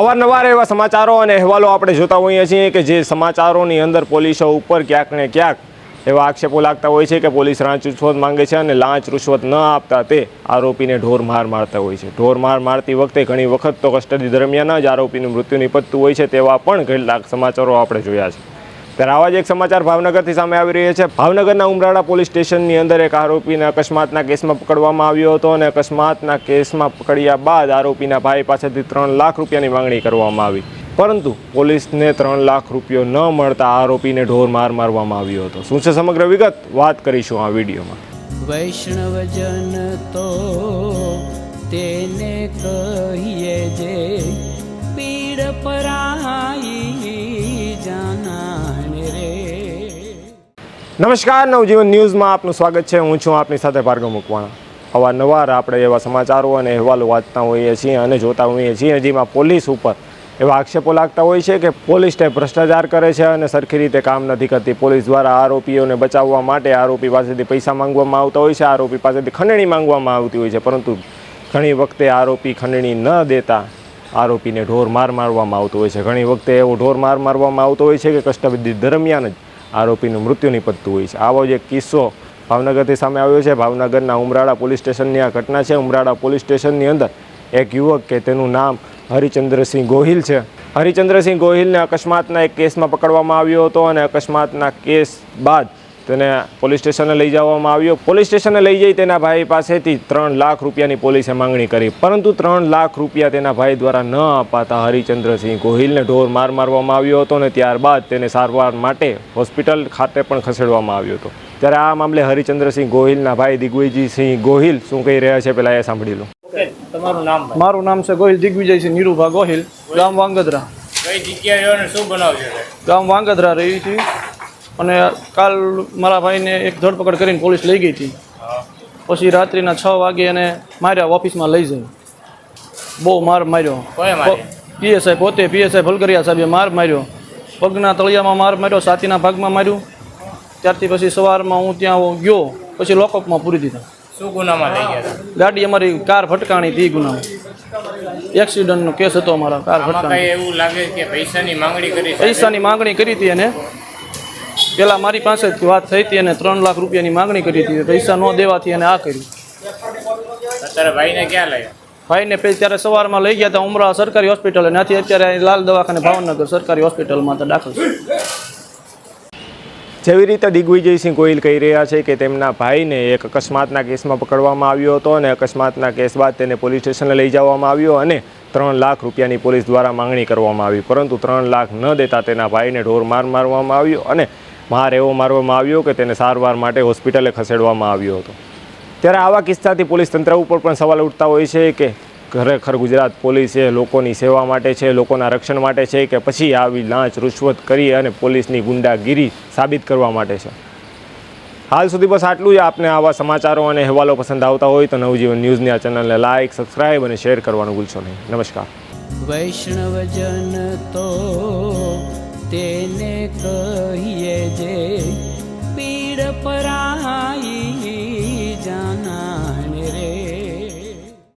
અવારનવાર એવા સમાચારો અને અહેવાલો આપણે જોતા હોઈએ છીએ કે જે સમાચારોની અંદર પોલીસો ઉપર ક્યાંક ને ક્યાંક એવા આક્ષેપો લાગતા હોય છે કે પોલીસ લાંચ રૂશ્વત માંગે છે અને લાંચ રૂશ્વત ન આપતા તે આરોપીને ઢોર માર મારતા હોય છે. ઢોર માર મારતી વખતે ઘણી વખત તો કસ્ટડી દરમિયાન જ આરોપીનું મૃત્યુ નિપજતું હોય છે તેવા પણ કેટલાક સમાચારો આપણે જોયા છે. ત્યારે આવા જ એક સમાચાર ભાવનગરથી સામે આવી રહ્યા છે. ભાવનગરના ઉમરાળા પોલીસ સ્ટેશનની અંદર એક આરોપીને અકસ્માતના કેસમાં પકડવામાં આવ્યો હતો અને અકસ્માતના કેસમાં પકડ્યા બાદ આરોપીના ભાઈ પાસેથી ત્રણ લાખ રૂપિયાની માંગણી કરવામાં આવી. પરંતુ પોલીસને ત્રણ લાખ રૂપિયો ન મળતા આરોપીને ઢોર માર મારવામાં આવ્યો હતો. શું છે સમગ્ર વિગત? વાત કરીશું આ વિડીયોમાં. વૈષ્ણવજન તો તેને નમસ્કાર, નવજીવન ન્યૂઝમાં આપનું સ્વાગત છે. હું છું આપની સાથે ભાર્ગવ મુકવાણા. અવારનવાર આપણે એવા સમાચારો અને અહેવાલો વાંચતા હોઈએ છીએ અને જોતા હોઈએ છીએ, જેમાં પોલીસ ઉપર એવા આક્ષેપો લાગતા હોય છે કે પોલીસ તે ભ્રષ્ટાચાર કરે છે અને સરખી રીતે કામ નથી કરતી. પોલીસ દ્વારા આરોપીઓને બચાવવા માટે આરોપી પાસેથી પૈસા માંગવામાં આવતા હોય છે, આરોપી પાસેથી ખંડણી માંગવામાં આવતી હોય છે, પરંતુ ઘણી વખતે આરોપી ખંડણી ન દેતા આરોપીને ઢોર માર મારવામાં આવતો હોય છે. ઘણી વખતે એવો ઢોર માર મારવામાં આવતો હોય છે કે કસ્ટડી દરમિયાન જ આરોપીનું મૃત્યુ નિપજતું હોય છે. આવો જે કિસ્સો ભાવનગરથી સામે આવ્યો છે. ભાવનગરના ઉમરાળા પોલીસ સ્ટેશનની આ ઘટના છે. ઉમરાળા પોલીસ સ્ટેશનની અંદર એક યુવક કે તેનું નામ હરિચંદ્રસિંહ ગોહિલ છે. હરિચંદ્રસિંહ ગોહિલને અકસ્માતના એક કેસમાં પકડવામાં આવ્યો હતો અને અકસ્માતના કેસ બાદ તેને પોલીસ સ્ટેશને લઈ જવામાં આવ્યો. પોલીસ સ્ટેશને લઈ જઈ તેના ભાઈ પાસેથી ત્રણ લાખ રૂપિયાની પોલીસે માંગણી કરી. પરંતુ ત્રણ લાખ રૂપિયા તેના ભાઈ દ્વારા ન અપાતા હરિચંદ્રસિંહ ગોહિલને ઢોર માર મારવામાં આવ્યો હતો અને ત્યારબાદ તેને સારવાર માટે હોસ્પિટલ ખાતે પણ ખસેડવામાં આવ્યો હતો. ત્યારે આ મામલે હરિચંદ્રસિંહ ગોહિલના ભાઈ દિગ્વિજયસિંહ ગોહિલ શું કહી રહ્યા છે પહેલાં એ સાંભળી લો. તમારું નામ મારું નામ છે ગોહિલ દિગ્વિજયસિંહ નીરુભા ગોહિલ ગામ વાંગદરા કઈ જગ્યાએ શું બનાવ્યું ગામ વાંગદરા રહી હતી. અને કાલ મારા ભાઈને એક ધરપકડ કરીને પોલીસ લઈ ગઈ હતી. પછી રાત્રિના છ વાગે એને માર્યા ઓફિસમાં લઈ જઈ. બહુ માર માર્યો. પીએસઆઈ પોતે પીએસઆઈ ભલકરિયા સાહેબે માર માર્યો. પગના તળિયામાં માર માર્યો છાતીના ભાગમાં માર્યું. ત્યારથી પછી સવારમાં હું ત્યાં ગયો પછી લોકઅપમાં પૂરી દીધા. શું ગુનામાં લઈ ગયા ગાડી અમારી કાર ફટકાણી હતી ગુના એક્સિડન્ટનો કેસ હતો અમારા કાર ભટકાણી. ફટકાણી એવું લાગે કે પૈસાની માંગણી કરી પૈસાની માંગણી કરી હતી એને. પેલા મારી પાસે જ વાત થઈ હતી અને ત્રણ લાખ રૂપિયાની માંગણી કરી હતી. પૈસા ન દેવાથી અને આ કર્યું. અત્યારે ભાઈને ક્યાં લાગ્યા ભાઈને પછી ત્યારે સવારમાં લઈ ગયા હતા ઉમરા સરકારી હોસ્પિટલ ત્યાંથી અત્યારે લાલ દવાખાને ભાવનગર સરકારી હોસ્પિટલમાં તો દાખલ છે. જેવી રીતે દિગ્વિજયસિંહ ગોહિલ કહી રહ્યા છે કે તેમના ભાઈને એક અકસ્માતના કેસમાં પકડવામાં આવ્યો હતો અને અકસ્માતના કેસ બાદ તેને પોલીસ સ્ટેશને લઈ જવામાં આવ્યો અને ત્રણ લાખ રૂપિયાની પોલીસ દ્વારા માંગણી કરવામાં આવી. પરંતુ ત્રણ લાખ ન દેતા તેના ભાઈને ઢોર માર મારવામાં આવ્યો અને માર એવો મારવામાં આવ્યો કે તેને સારવાર માટે હોસ્પિટલે ખસેડવામાં આવ્યો હતો. ત્યારે આવા કિસ્સાથી પોલીસ તંત્ર ઉપર પણ સવાલ ઉઠતા હોય છે કે ખરેખર ગુજરાત પોલીસ એ લોકોની સેવા માટે છે, લોકોના રક્ષણ માટે છે કે પછી આવી લાંચ રૂશ્વત કરી અને પોલીસની ગુંડાગીરી સાબિત કરવા માટે છે? હાલ સુધી બસ આટલું જ. આપને આવા સમાચારો અને અહેવાલો પસંદ આવતા હોય તો નવજીવન ન્યૂઝની આ ચેનલને લાઇક સબસ્ક્રાઇબ અને શેર કરવાનું ભૂલશો નહીં. નમસ્કાર. વૈષ્ણવજન તો તેને કહીએ